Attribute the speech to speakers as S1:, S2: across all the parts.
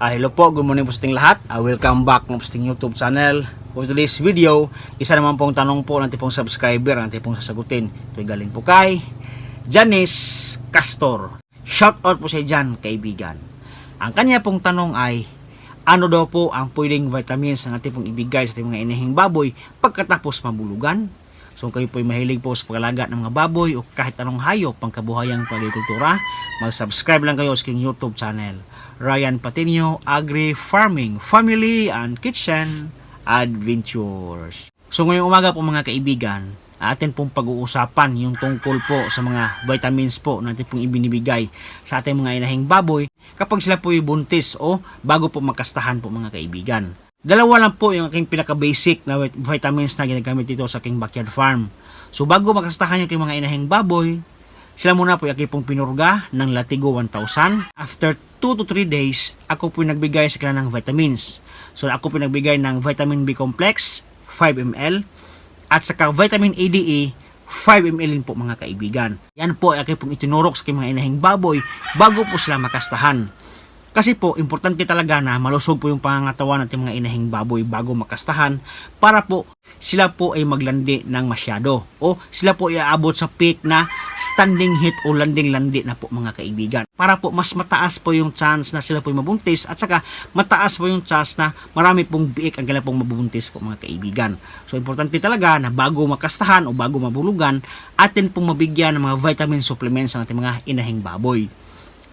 S1: Ah, hello po, good morning po sa lahat. Ah, welcome back po sa YouTube channel. For today's video, isa naman pong tanong po ng tipong subscriber, ang tipong sasagutin. Ito'y galing po kay Janice Castor. Shout out po sa dyan, kaibigan. Ang kanya pong tanong ay, ano daw po ang pwedeng vitamins na ating pong ibigay sa ating mga inahing baboy pagkatapos mabulugan? So kayo po'y mahilig po sa pagalaga ng mga baboy o kahit anong hayop pangkabuhayang pagkikultura, mag-subscribe lang kayo sa aking YouTube channel. Ryan Patinio Agri Farming Family and Kitchen Adventures. So ngayong umaga po mga kaibigan, atin pong pag-uusapan yung tungkol po sa mga vitamins po natin pong ibinibigay sa ating mga inahing baboy kapag sila po buntis o bago po makastahan po mga kaibigan. Dalawa lang po yung aking pinaka-basic na vit- vitamins na ginagamit dito sa aking backyard farm. So bago makastahan yung aking mga inahing baboy, sila muna po yung pinurga ng Latigo 1000. After 2 to 3 days, ako po nagbigay sa kanila ng vitamins. So ako po nagbigay ng vitamin B complex, 5 ml, at saka vitamin ADE, 5 ml po mga kaibigan. Yan po ay pong itinurok sa mga inahing baboy bago po sila makastahan. Kasi po, importante talaga na malusog po yung pangangatawan natin mga inahing baboy bago makastahan para po sila po ay maglandi ng masyado o sila po ay aabot sa peak na standing heat o landing-landi na po mga kaibigan. Para po mas mataas po yung chance na sila po ay mabuntis at saka mataas po yung chance na marami pong biik ang kailangan pong mabuntis po mga kaibigan. So importante talaga na bago makastahan o bago mabulugan, atin pong mabigyan ng mga vitamin supplements ang ating mga inahing baboy.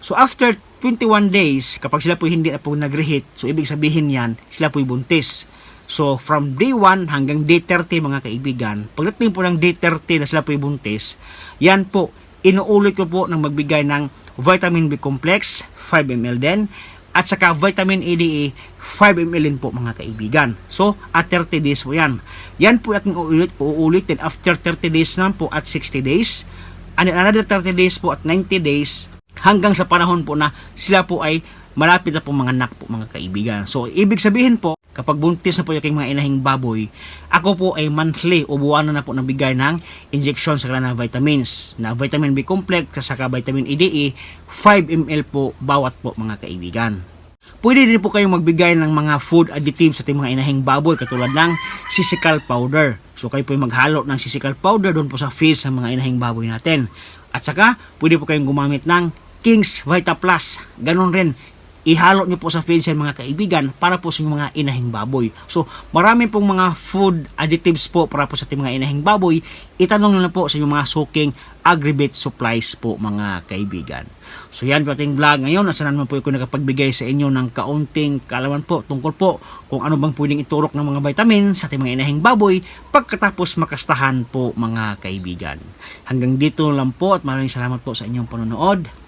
S1: So after 21 days, kapag sila po hindi na po nag-reheat, so ibig sabihin yan, sila po buntis. So from day 1 hanggang day 30 mga kaibigan, pagdating po ng day 30 na sila po buntis, yan po, inuulit ko po ng magbigay ng vitamin B complex, 5 ml din, at saka vitamin ADE, 5 ml din po mga kaibigan. So, at 30 days po yan. Yan po ating uulit, uulitin after 30 days naman po at 60 days. And another 30 days po at 90 days hanggang sa panahon po na sila po ay malapit na po mga anak po mga kaibigan. So, ibig sabihin po, kapag buntis na po yung mga inahing baboy, ako po ay monthly o buwanan na po nagbigay ng injection sa kanila na vitamins, na vitamin B complex, saka vitamin EDE, 5 ml po bawat po mga kaibigan. Pwede din po kayong magbigay ng mga food additives sa ating mga inahing baboy katulad ng sisical powder. So kayo po yung maghalo ng sisical powder doon po sa feeds ng mga inahing baboy natin. At saka, pwede po kayong gumamit ng King's Vita Plus. Ganon rin, ihalo nyo po sa yan mga kaibigan para po sa mga inahing baboy. So, marami pong mga food additives po para po sa ating mga inahing baboy. Itanong nyo na po sa inyong mga suking agribit supplies po mga kaibigan. So yan po ating vlog ngayon. Nasa naman po ako nakapagbigay sa inyo ng kaunting kaalaman po tungkol po kung ano bang pwedeng iturok ng mga vitamins sa ating mga inahing baboy pagkatapos makastahan po mga kaibigan. Hanggang dito lang po at maraming salamat po sa inyong panonood.